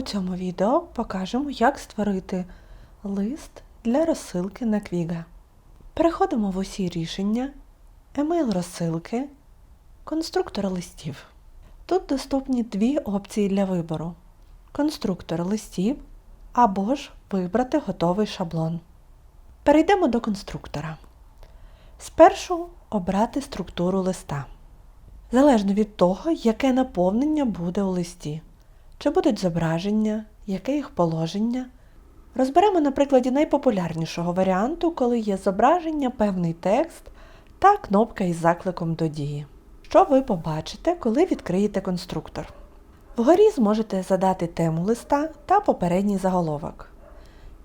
У цьому відео покажемо, як створити лист для розсилки на Квіга. Переходимо в усі рішення, емейл розсилки, конструктор листів. Тут доступні дві опції для вибору: конструктор листів або ж вибрати готовий шаблон. Перейдемо до конструктора. Спершу обрати структуру листа. Залежно від того, яке наповнення буде у листі. Чи будуть зображення, яке їх положення. Розберемо на прикладі найпопулярнішого варіанту, коли є зображення, певний текст та кнопка із закликом до дії. Що ви побачите, коли відкриєте конструктор? Вгорі зможете задати тему листа та попередній заголовок.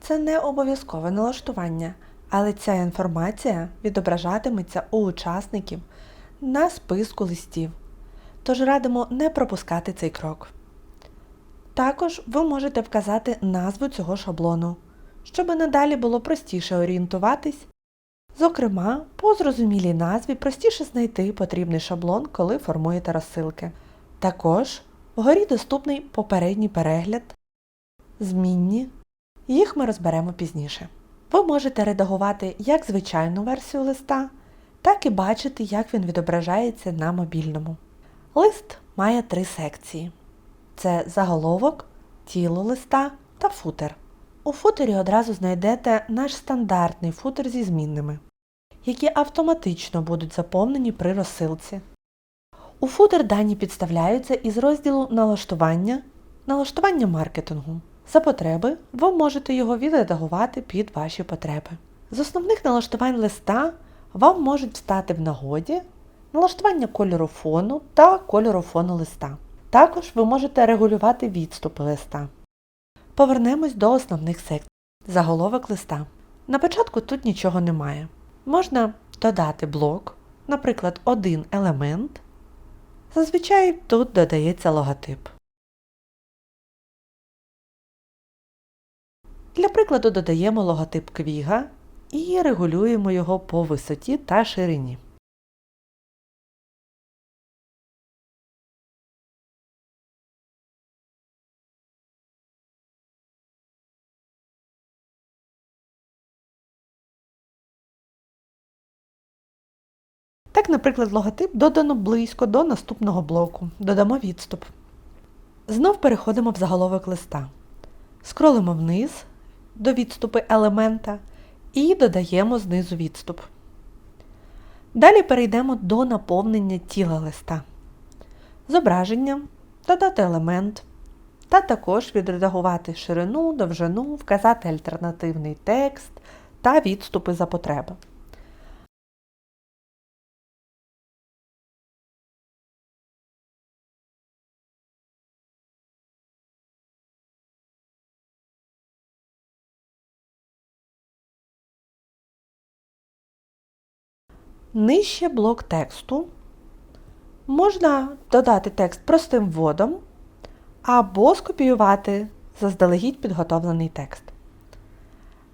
Це не обов'язкове налаштування, але ця інформація відображатиметься у учасників на списку листів. Тож радимо не пропускати цей крок. Також ви можете вказати назву цього шаблону, щоб надалі було простіше орієнтуватись. Зокрема, по зрозумілій назві простіше знайти потрібний шаблон, коли формуєте розсилки. Також вгорі доступний попередній перегляд, змінні, їх ми розберемо пізніше. Ви можете редагувати як звичайну версію листа, так і бачити, як він відображається на мобільному. Лист має три секції це заголовок, тіло листа та футер. У футері одразу знайдете наш стандартний футер зі змінними, які автоматично будуть заповнені при розсилці. У футер дані підставляються із розділу налаштування, налаштування маркетингу. За потреби ви можете його відредагувати під ваші потреби. З основних налаштувань листа вам можуть стати в нагоді налаштування кольору фону та кольору фону листа. Також ви можете регулювати відступи листа. Повернемось до основних секцій. Заголовок листа. На початку тут нічого немає. Можна додати блок, наприклад, один елемент. Зазвичай тут додається логотип. Для прикладу додаємо логотип квіга і регулюємо його по висоті та ширині. Наприклад, логотип додано близько до наступного блоку. Додамо відступ. Знов переходимо в заголовок листа. Скролимо вниз до відступи елемента і додаємо знизу відступ. Далі перейдемо до наповнення тіла листа. Зображення, додати елемент, та також відредагувати ширину, довжину, вказати альтернативний текст та відступи за потреби. Нижче блок тексту можна додати текст простим вводом або скопіювати заздалегідь підготовлений текст.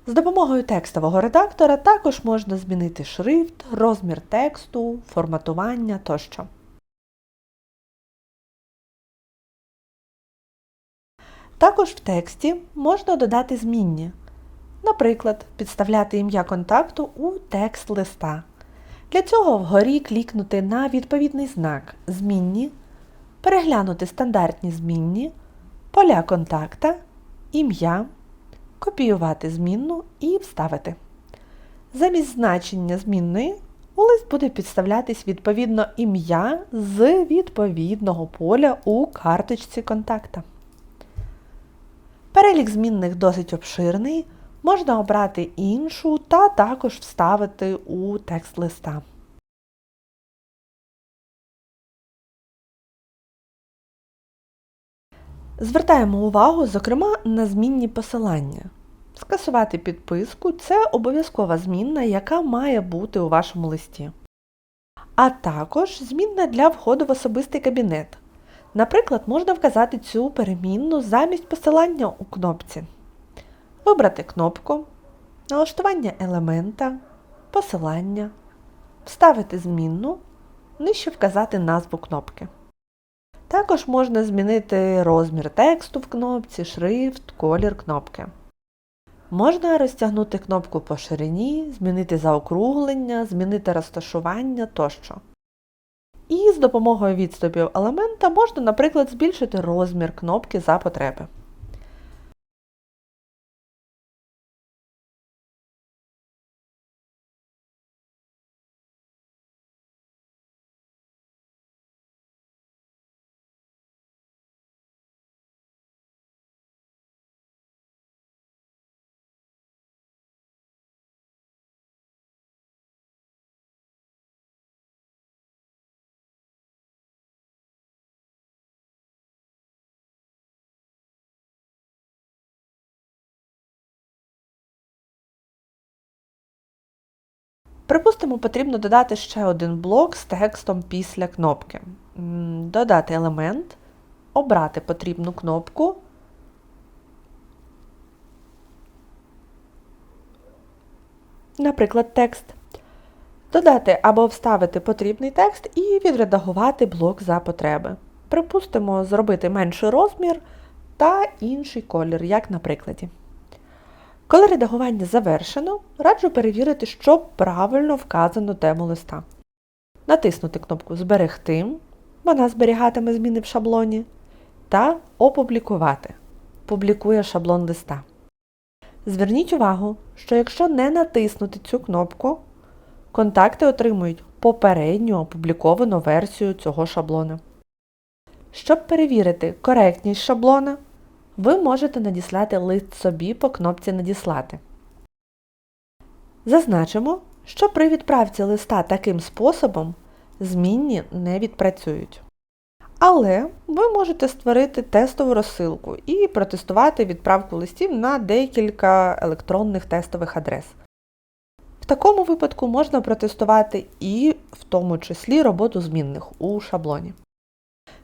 З допомогою текстового редактора також можна змінити шрифт, розмір тексту, форматування тощо. Також в тексті можна додати змінні. Наприклад, підставляти ім'я контакту у текст листа. Для цього вгорі клікнути на відповідний знак Змінні, переглянути стандартні змінні, поля контакта, ім'я, копіювати змінну і вставити. Замість значення змінної у лист буде підставлятись відповідно ім'я з відповідного поля у карточці контакта. Перелік змінних досить обширний. Можна обрати іншу та також вставити у текст листа. Звертаємо увагу, зокрема, на змінні посилання. Скасувати підписку це обов'язкова змінна, яка має бути у вашому листі. А також змінна для входу в особистий кабінет. Наприклад, можна вказати цю перемінну замість посилання у кнопці. Вибрати кнопку, налаштування елемента, посилання, вставити змінну, нижче вказати назву кнопки. Також можна змінити розмір тексту в кнопці, шрифт, колір кнопки. Можна розтягнути кнопку по ширині, змінити заокруглення, змінити розташування тощо. І з допомогою відступів елемента можна, наприклад, збільшити розмір кнопки за потреби. Припустимо, потрібно додати ще один блок з текстом після кнопки. Додати елемент, обрати потрібну кнопку. Наприклад, текст. Додати або вставити потрібний текст і відредагувати блок за потреби. Припустимо, зробити менший розмір та інший колір, як на прикладі. Коли редагування завершено, раджу перевірити, що правильно вказано тему листа. Натиснути кнопку Зберегти, вона зберігатиме зміни в шаблоні, та Опублікувати. Публікує шаблон листа. Зверніть увагу, що якщо не натиснути цю кнопку, контакти отримують попередню опубліковану версію цього шаблона. Щоб перевірити коректність шаблона, ви можете надіслати лист собі по кнопці Надіслати. Зазначимо, що при відправці листа таким способом змінні не відпрацюють. Але ви можете створити тестову розсилку і протестувати відправку листів на декілька електронних тестових адрес. В такому випадку можна протестувати і в тому числі роботу змінних у шаблоні.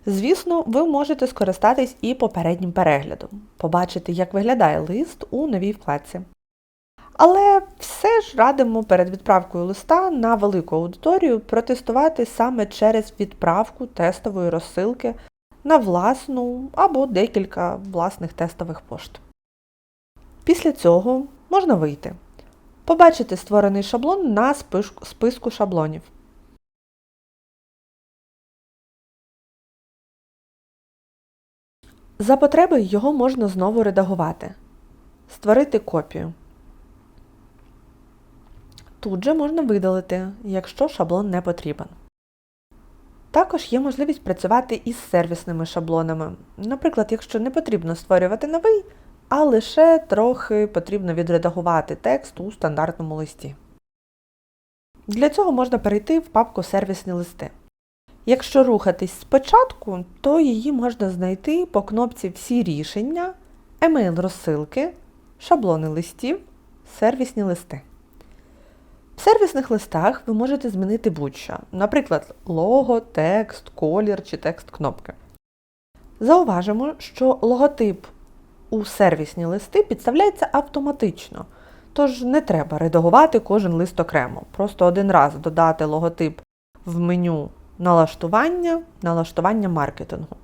Звісно, ви можете скористатись і попереднім переглядом, побачити, як виглядає лист у новій вкладці. Але все ж радимо перед відправкою листа на велику аудиторію протестувати саме через відправку тестової розсилки на власну або декілька власних тестових пошт. Після цього можна вийти, побачити створений шаблон на списку шаблонів. За потреби його можна знову редагувати, створити копію. Тут же можна видалити, якщо шаблон не потрібен. Також є можливість працювати із сервісними шаблонами. Наприклад, якщо не потрібно створювати новий, а лише трохи потрібно відредагувати текст у стандартному листі. Для цього можна перейти в папку Сервісні листи. Якщо рухатись спочатку, то її можна знайти по кнопці Всі рішення, емейл розсилки, шаблони листів, сервісні листи. В сервісних листах ви можете змінити будь-що, наприклад, лого, текст, колір чи текст кнопки. Зауважимо, що логотип у сервісні листи підставляється автоматично, тож не треба редагувати кожен лист окремо. Просто один раз додати логотип в меню налаштування, налаштування маркетингу.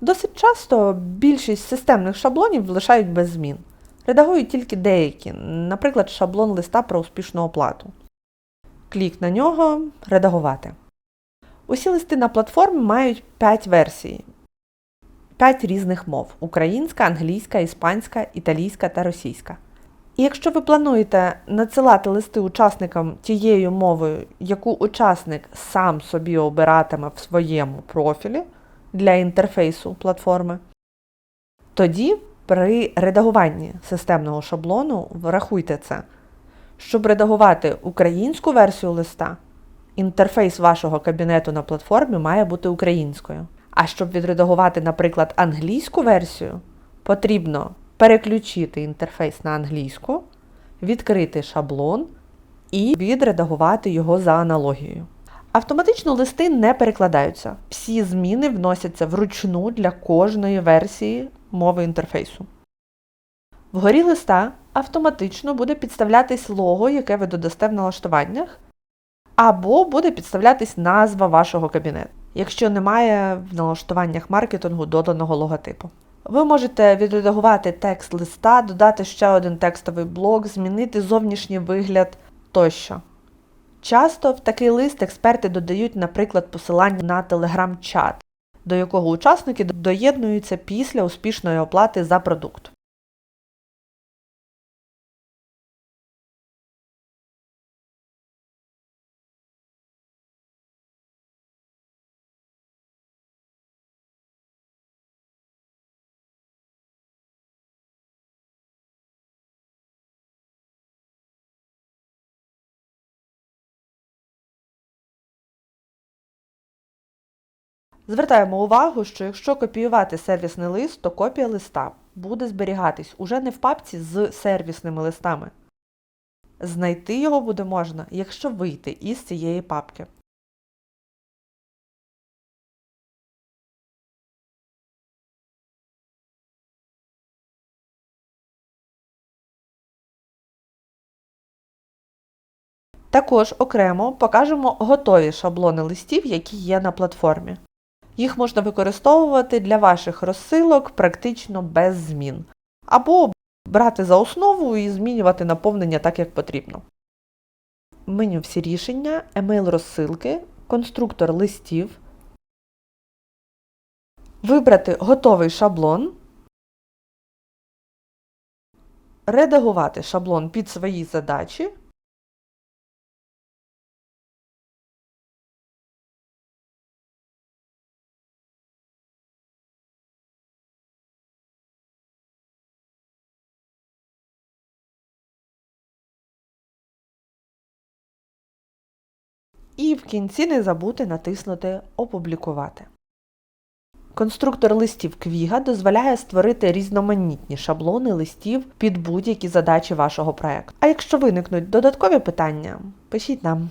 Досить часто більшість системних шаблонів лишають без змін. Редагують тільки деякі, наприклад, шаблон листа про успішну оплату. Клік на нього Редагувати. Усі листи на платформі мають 5 версій, 5 різних мов українська, англійська, іспанська, італійська та російська. І якщо ви плануєте надсилати листи учасникам тією мовою, яку учасник сам собі обиратиме в своєму профілі для інтерфейсу платформи, тоді при редагуванні системного шаблону врахуйте це. Щоб редагувати українську версію листа, інтерфейс вашого кабінету на платформі має бути українською. А щоб відредагувати, наприклад, англійську версію, потрібно переключити інтерфейс на англійську, відкрити шаблон і відредагувати його за аналогією. Автоматично листи не перекладаються. Всі зміни вносяться вручну для кожної версії мови інтерфейсу. Вгорі листа автоматично буде підставлятись лого, яке ви додасте в налаштуваннях, або буде підставлятись назва вашого кабінету. якщо немає в налаштуваннях маркетингу доданого логотипу. Ви можете відредагувати текст листа, додати ще один текстовий блок, змінити зовнішній вигляд тощо. Часто в такий лист експерти додають, наприклад, посилання на телеграм-чат, до якого учасники доєднуються після успішної оплати за продукт. Звертаємо увагу, що якщо копіювати сервісний лист, то копія листа буде зберігатись уже не в папці з сервісними листами. Знайти його буде можна, якщо вийти із цієї папки. Також окремо покажемо готові шаблони листів, які є на платформі. Їх можна використовувати для ваших розсилок практично без змін. Або брати за основу і змінювати наповнення так, як потрібно. Меню всі рішення, емейл розсилки, конструктор листів. Вибрати готовий шаблон. Редагувати шаблон під свої задачі. І в кінці не забути натиснути Опублікувати. Конструктор листів Квіга дозволяє створити різноманітні шаблони листів під будь-які задачі вашого проекту. А якщо виникнуть додаткові питання, пишіть нам.